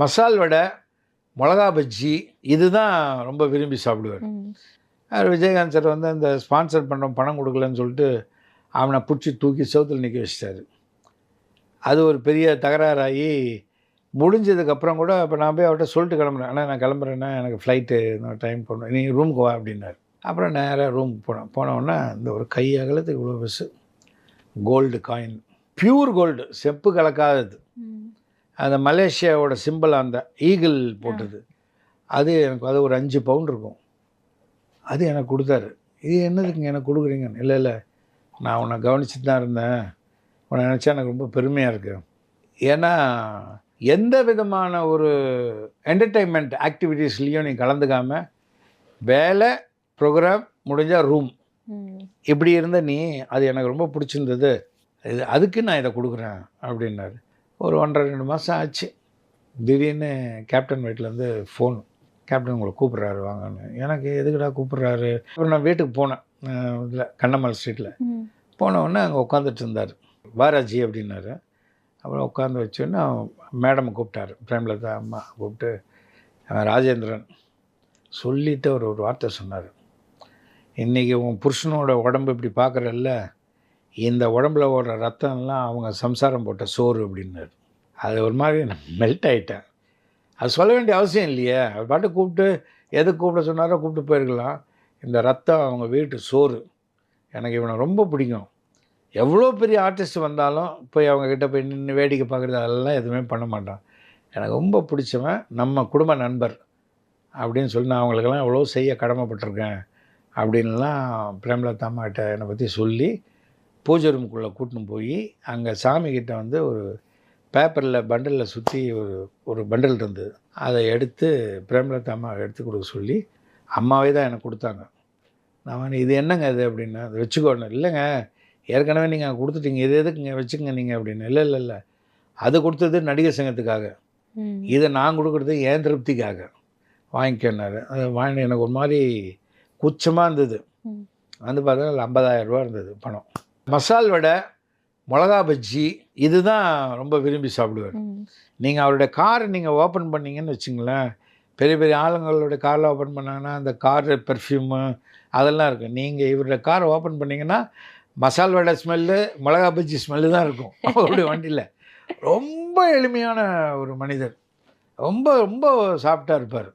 மசால் வடை மிளகா பஜ்ஜி இதுதான் ரொம்ப விரும்பி சாப்பிடுவார். விஜயகாந்த் சார் வந்து அந்த ஸ்பான்சர் பண்ணுறோம் பணம் கொடுக்கலன்னு சொல்லிட்டு அவனை பிடிச்சி தூக்கி செவுத்தில் நிற்க வச்சிட்டாரு. அது ஒரு பெரிய தகராறாகி முடிஞ்சதுக்கப்புறம் கூட இப்போ நான் போய் அவர்கிட்ட சொல்லிட்டு கிளம்புறேன். ஆனால் நான் கிளம்புறேன்னா எனக்கு ஃப்ளைட்டு டைம் பண்ணணும் நீ ரூமுக்கு வா அப்படின்னாரு. அப்புறம் நேராக ரூமுக்கு போனேன் போனோடனே இந்த ஒரு கை அகலத்துக்கு இவ்வளோ பஸ்ஸு கோல்டு காயின் பியூர் கோல்டு செப்பு கலக்காதது. அந்த மலேசியாவோட சிம்பிள் அந்த ஈகிள் போட்டது. அது எனக்கு அது ஒரு அஞ்சு பவுண்ட் இருக்கும். அது எனக்கு கொடுத்தாரு. இது என்னதுக்குங்க எனக்கு கொடுக்குறீங்க இல்லை இல்லை. நான் உன்னை கவனிச்சுட்டு தான் இருந்தேன். உன்னை நினச்சா எனக்கு ரொம்ப பெருமையாக இருக்கு. ஏன்னா எந்த விதமான ஒரு என்டர்டெயின்மெண்ட் ஆக்டிவிட்டீஸ்லேயும் நீ கலந்துக்காம வேலை ப்ரோக்ராம் முடிஞ்சால் ரூம். இப்படி இருந்த நீ அது எனக்கு ரொம்ப பிடிச்சிருந்தது. இது அதுக்கு நான் இதை கொடுக்குறேன் அப்படின்னாரு. ஒரு ஒன்றரை ரெண்டு மாதம் ஆச்சு. திடீர்னு கேப்டன் வீட்டிலேருந்து ஃபோன் கேப்டன் உங்களை கூப்பிட்றாரு வாங்கன்னு. எனக்கு எதுக்குடா கூப்பிட்றாரு? அப்புறம் நான் வீட்டுக்கு போனேன். இதில் கண்ணம்மாள் ஸ்ட்ரீட்டில் ம். போன உடனே அங்கே உட்காந்துட்டு இருந்தார். வாராஜி அப்படின்னாரு. அப்புறம் உட்காந்து வச்சோன்னே மேடம் கூப்பிட்டாரு. பிரேமலதா அம்மா கூப்பிட்டு ராஜேந்திரன். சொல்லிட்டு அவர் ஒரு வார்த்தை சொன்னார். இன்றைக்கி உன் புருஷனோட உடம்பு இப்படி பார்க்குறல்ல இந்த உடம்புல ஓடுற ரத்தம்லாம் அவங்க சம்சாரம் போட்ட சோறு அப்படின்னாரு. அது ஒரு மாதிரி மெல்ட் ஆகிட்டேன் அது சொல்ல வேண்டிய அவசியம் இல்லையே. அவர் பாட்டு கூப்பிட்டு எதுக்கு கூப்பிட சொன்னாரோ கூப்பிட்டு போயிருக்கலாம். இந்த ரத்தம் அவங்க வீட்டு சோறு. எனக்கு இவனை ரொம்ப பிடிக்கும். எவ்வளோ பெரிய ஆர்டிஸ்ட் வந்தாலும் போய் அவங்கக்கிட்ட போய் நின்று வேடிக்கை பார்க்குறது அதெல்லாம் எதுவுமே பண்ண மாட்டான். எனக்கு ரொம்ப பிடிச்சவன் நம்ம குடும்ப நண்பர். அப்படின்னு சொல்லி நான் அவங்களுக்கெல்லாம் எவ்வளோ செய்ய கடமைப்பட்டிருக்கேன். அப்படின்லாம் பிரேமலதாமாட்ட என்னை பற்றி சொல்லி பூஜை ரூமுக்குள்ளே கூட்டின்னு போய் அங்கே சாமிக்கிட்ட வந்து ஒரு பேப்பரில் பண்டலில் சுற்றி ஒரு ஒரு பண்டல் இருந்தது. அதை எடுத்து பிரேமலதா அம்மா எடுத்து கொடுக்க சொல்லி அம்மாவே தான் எனக்கு கொடுத்தாங்க. நான் வந்து, இது என்னங்க இது? அப்படின்னா. அதை வச்சுக்கோணும் இல்லைங்க ஏற்கனவே நீங்கள் கொடுத்துட்டீங்க. இது எதுக்குங்க? வச்சுக்கங்க நீங்கள் அப்படின்னு. இல்லை இல்லை இல்லை. அது கொடுத்தது நடிகர் சங்கத்துக்காக. இதை நான் கொடுக்குறது என் திருப்திக்காக. வாங்கிக்கனாரு அது வாங்கி எனக்கு ஒரு மாதிரி குச்சமாக இருந்தது. வந்து பார்த்தா 50000 ரூபா இருந்தது பணம். மசால் வடை மிளகா பஜ்ஜி இதுதான் ரொம்ப விரும்பி சாப்பிடுவார். நீங்கள் அவருடைய காரை நீங்கள் ஓப்பன் பண்ணீங்கன்னு வச்சுங்களேன் பெரிய பெரிய ஆளுங்களோட காரில் ஓப்பன் பண்ணாங்கன்னா அந்த கார் பெர்ஃப்யூமு அதெல்லாம் இருக்கும். நீங்கள் இவருடைய காரை ஓப்பன் பண்ணீங்கன்னா மசால் வடை ஸ்மெல்லு மிளகா பஜ்ஜி ஸ்மெல்லு தான் இருக்கும் அவருடைய வண்டியில். ரொம்ப எளிமையான ஒரு மனிதர். ரொம்ப ரொம்ப சாஃப்டாக இருப்பார்.